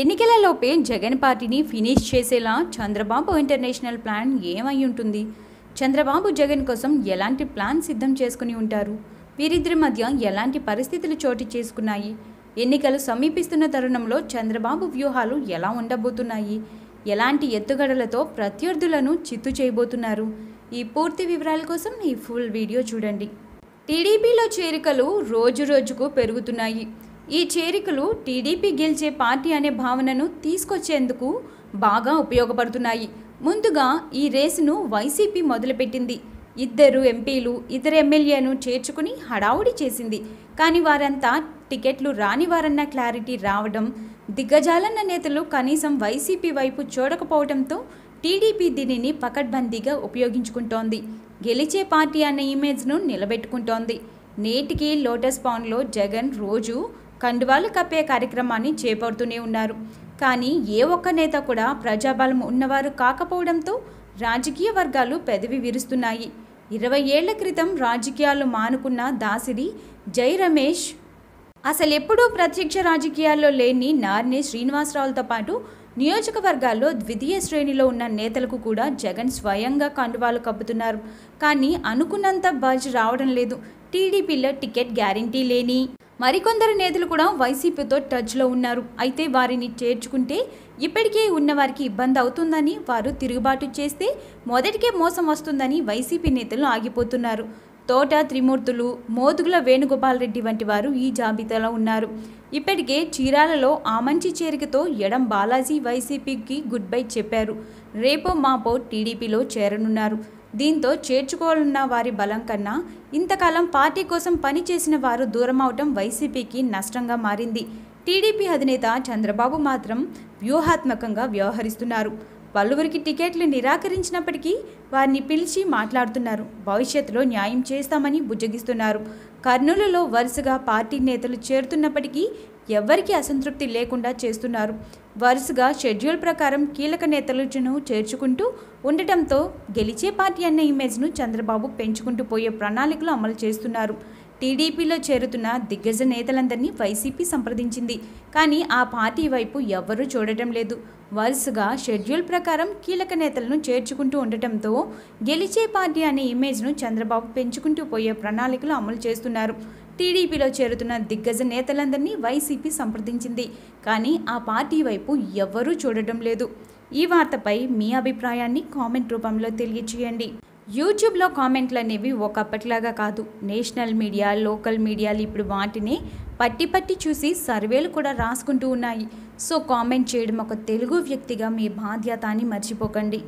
ఎన్నికలలోపే జగన్ పార్టీని ఫినిష్ చేసేలా Chandrababu international plan ఏమై ఉంటుంది? చంద్రబాబు జగన్ కోసం ఎలాంటి ప్లాన్ సిద్ధం చేసుకుని ఉంటారు? వీరిద్దరి మధ్య ఎలాంటి పరిస్థితులు చోటు చేసుకున్నాయి? ఎన్నికలు సమీపిస్తున్న తరుణంలో చంద్రబాబు వ్యూహాలు ఎలా ఉండబోతున్నాయి? ఎలాంటి ఎత్తుగడలతో ప్రత్యర్థులను చిత్తు చేయబోతున్నారు? ఈ పూర్తి వివరాల కోసం ఈ ఫుల్ వీడియో చూడండి. టీడీపీలో చేరికలు రోజు రోజుకు పెరుగుతున్నాయి. ఈ చేరికలు టీడీపీ గెలిచే పార్టీ అనే భావనను తీసుకొచ్చేందుకు బాగా ఉపయోగపడుతున్నాయి. ముందుగా ఈ రేసును వైసీపీ మొదలుపెట్టింది. ఇద్దరు ఎంపీలు ఇతర ఎమ్మెల్యేను చేర్చుకుని హడావుడి చేసింది. కానీ వారంతా టికెట్లు రానివారన్న క్లారిటీ రావడం దిగ్గజాలన్న నేతలు కనీసం వైసీపీ వైపు చూడకపోవడంతో టీడీపీ దీనిని పకడ్బందీగా ఉపయోగించుకుంటోంది. గెలిచే పార్టీ అన్న ఇమేజ్ను నిలబెట్టుకుంటోంది. నేటికి లోటస్ పాండ్లో జగన్ రోజు కండువాలు కప్పే కార్యక్రమాన్ని చేపడుతూనే ఉన్నారు. కానీ ఏ ఒక్క నేత కూడా ప్రజాబలం ఉన్నవారు కాకపోవడంతో రాజకీయ వర్గాలు పెదవి విరుస్తున్నాయి. ఇరవై ఏళ్ళ క్రితం రాజకీయాలు మానుకున్న దాసిరి జై రమేష్ అసలెప్పుడూ ప్రత్యక్ష రాజకీయాల్లో లేని నార్నే శ్రీనివాసరావులతో పాటు నియోజకవర్గాల్లో ద్వితీయ శ్రేణిలో ఉన్న నేతలకు కూడా జగన్ స్వయంగా కండువాలు కప్పుతున్నారు. కానీ అనుకున్నంత బజ్ రావడం లేదు. టీడీపీలో టికెట్ గ్యారంటీ లేని మరికొందరు నేతలు కూడా వైసీపీతో టచ్లో ఉన్నారు. అయితే వారిని చేర్చుకుంటే ఇప్పటికే ఉన్నవారికి ఇబ్బంది అవుతుందని వారు తిరుగుబాటు చేస్తే మొదటికే మోసం వస్తుందని వైసీపీ నేతలు ఆగిపోతున్నారు. తోట త్రిమూర్తులు మోదుగుల వేణుగోపాల్ రెడ్డి వంటి వారు ఈ జాబితాలో ఉన్నారు. ఇప్పటికే చీరాలలో ఆ మంచి చేరికతో ఎడం బాలాజీ వైసీపీకి గుడ్ బై చెప్పారు. రేపో మాపో టీడీపీలో చేరనున్నారు. దీంతో చేర్చుకోవాలన్న వారి బలం కన్నా ఇంతకాలం పార్టీ కోసం పనిచేసిన వారు దూరం అవటం వైసీపీకి నష్టంగా మారింది. టీడీపీ అధినేత చంద్రబాబు మాత్రం వ్యూహాత్మకంగా వ్యవహరిస్తున్నారు. పలువురికి టికెట్లు నిరాకరించినప్పటికీ వారిని పిలిచి మాట్లాడుతున్నారు. భవిష్యత్తులో న్యాయం చేస్తామని బుజ్జగిస్తున్నారు. కర్నూలులో వరుసగా పార్టీ నేతలు చేరుతున్నప్పటికీ ఎవ్వరికీ అసంతృప్తి లేకుండా చేస్తున్నారు. వరుసగా షెడ్యూల్ ప్రకారం కీలక నేతలను చేర్చుకుంటూ ఉండటంతో గెలిచే పార్టీ అన్న ఇమేజ్ను చంద్రబాబు పెంచుకుంటూ పోయే ప్రణాళికలు అమలు చేస్తున్నారు. టీడీపీలో చేరుతున్న దిగ్గజ నేతలందరినీ వైసీపీ సంప్రదించింది. కానీ ఆ పార్టీ వైపు ఎవ్వరూ చూడటం లేదు. వరుసగా షెడ్యూల్ ప్రకారం కీలక నేతలను చేర్చుకుంటూ ఉండటంతో గెలిచే పార్టీ అనే ఇమేజ్ను చంద్రబాబు పెంచుకుంటూ పోయే ప్రణాళికలు అమలు చేస్తున్నారు. టీడీపీలో చేరుతున్న దిగ్గజ నేతలందరినీ వైసీపీ సంప్రదించింది. కానీ ఆ పార్టీ వైపు ఎవ్వరూ చూడటం లేదు. ఈ వార్తపై మీ అభిప్రాయాన్ని కామెంట్ రూపంలో తెలియచేయండి. యూట్యూబ్లో కామెంట్లు అనేవి ఒకప్పటిలాగా కాదు. నేషనల్ మీడియా లోకల్ మీడియాలు ఇప్పుడు వాటిని పట్టి పట్టి చూసి సర్వేలు కూడా రాసుకుంటూ ఉన్నాయి. సో కామెంట్ చేయడం ఒక తెలుగు వ్యక్తిగా మీ బాధ్యత అని మర్చిపోకండి.